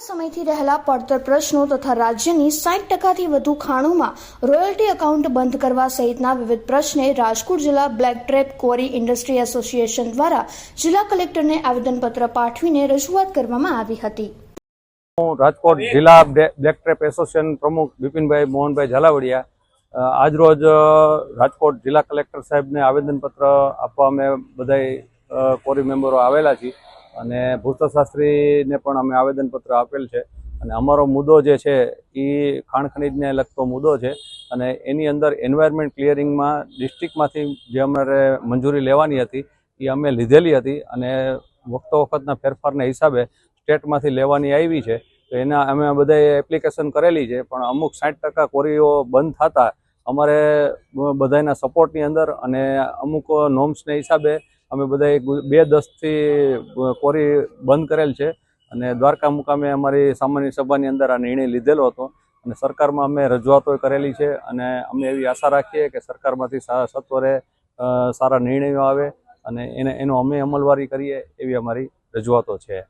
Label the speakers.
Speaker 1: સમયથી રહેલા પડતર પ્રશ્નો તથા રાજ્યની સાઠ ટકાથી વધુ ખાણોમાં રોયલ્ટી એકાઉન્ટ બંધ કરવા સહિતના વિવિધ પ્રશ્ને રાજકોટ જિલ્લા black trap quarry industry association દ્વારા જિલ્લા કલેક્ટરને આવેદનપત્ર પાઠવીને રજૂઆત કરવામાં આવી હતી.
Speaker 2: હું રાજકોટ જિલ્લા બ્લે- બ્લેક ટ્રેપ એસોસિએશન પ્રમુખ બિપિનભાઈ મોહનભાઈ ઝાલાવડિયા આજરોજ રાજકોટ જિલ્લા કલેક્ટર સાહેબને આવેદનપત્ર આપવા અમે બધાય કોરી મેમ્બરો આવેલા છીએ. અને ભૂસ્તશાસ્ત્રીને પણ અમે આવેદનપત્ર આપેલ છે. અને અમારો મુદ્દો જે છે, એ ખાણ ખનીજને લગતો મુદ્દો છે. અને એની અંદર એન્વાયરમેન્ટ ક્લિયરિંગમાં ડિસ્ટ્રિક્ટમાંથી જે અમારે મંજૂરી લેવાની હતી, એ અમે લીધેલી હતી. અને વખતો વખતના ફેરફારના હિસાબે સ્ટેટમાંથી લેવાની આવી છે. તો એના અમે બધાએ એપ્લિકેશન કરેલી છે. પણ અમુક સાઠ ટકા કોરીઓ બંધ થતાં અમારે બધાના સપોર્ટની અંદર અને અમુક નોર્મ્સને હિસાબે અમે બધાએ બે દસથી કોરી બંધ કરેલ છે અને દ્વારકા મુકામે અમારી સામાન્ય સભાની અંદર આ નિર્ણય લીધેલો હતો અને સરકારમાં અમે રજૂઆતો કરેલી છે અને અમે એવી આશા રાખીએ કે સરકારમાંથી સત્વરે સારા નિર્ણયો આવે અને એને, એનો અમે અમલવારી કરીએ એવી અમારી રજૂઆતો છે.